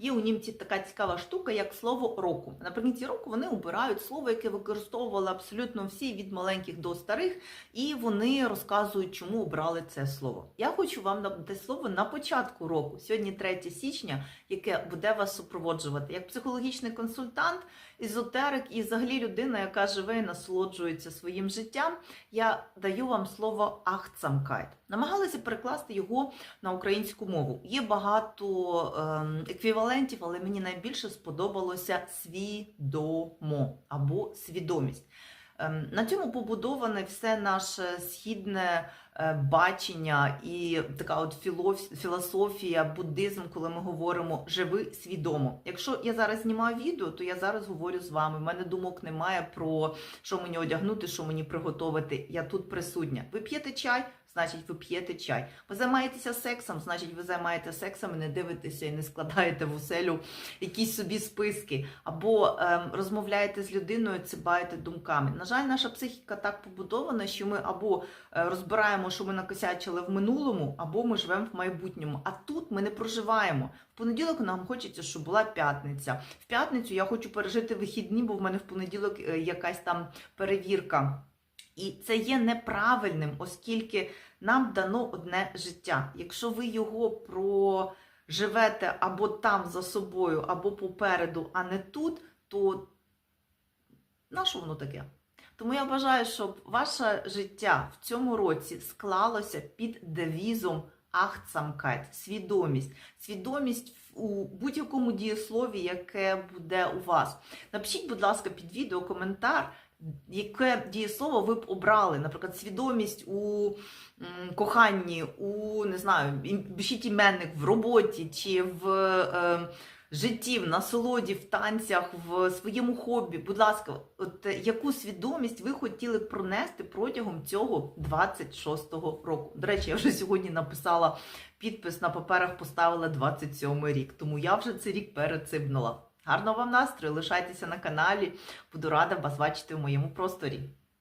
є у німців така цікава штука, як слово року. Наприкінці року вони обирають слово, яке використовували абсолютно всі від маленьких до старих, і вони розказують, чому обрали це слово. Я хочу вам дати слово на початку року, сьогодні 3 січня, яке буде вас супроводжувати як психологічний консультант, езотерик і взагалі людина, яка живе і насолоджується своїм життям. Я даю вам слово Ахтсамкайт. Намагалася перекласти його на українську мову. Є багато ем, еквівалентів, але мені найбільше сподобалося свідомо або свідомість. Ем, На цьому побудоване все наше східне бачення і така от філософія, буддизм, коли ми говоримо живи свідомо. Якщо я зараз знімаю відео, то я зараз говорю з вами. У мене думок немає про що мені одягнути, що мені приготувати. Я тут присутня. Ви п'єте чай, значить ви п'єте чай. Ви займаєтеся сексом, значить ви займаєтеся сексом і не дивитеся і не складаєте в оселю якісь собі списки, або ем, розмовляєте з людиною, цибаєте думками. На жаль, наша психіка так побудована, що ми або е, розбираємо, що ми накосячили в минулому, або ми живемо в майбутньому. А тут ми не проживаємо. В понеділок нам хочеться, щоб була п'ятниця. В п'ятницю я хочу пережити вихідні, бо в мене в понеділок е, якась там перевірка. І це є неправильним, оскільки нам дано одне життя. Якщо ви його проживете або там за собою, або попереду, а не тут, то на що воно таке? Тому я бажаю, щоб ваше життя в цьому році склалося під девізом Ахтсамкайт, свідомість. Свідомість у будь-якому дієслові, яке буде у вас. Напишіть, будь ласка, під відео коментар, яке дієслово ви б обрали. Наприклад, свідомість у коханні, у не знаю, пишіть іменник в роботі чи в. Е, житті, в насолоді, в танцях, в своєму хобі. Будь ласка, от яку свідомість ви хотіли б пронести протягом цього 26-го року? До речі, я вже сьогодні написала підпис на паперах, поставила 27-й рік, тому я вже цей рік перецибнула. Гарного вам настрою, лишайтеся на каналі. Буду рада вас бачити в моєму просторі.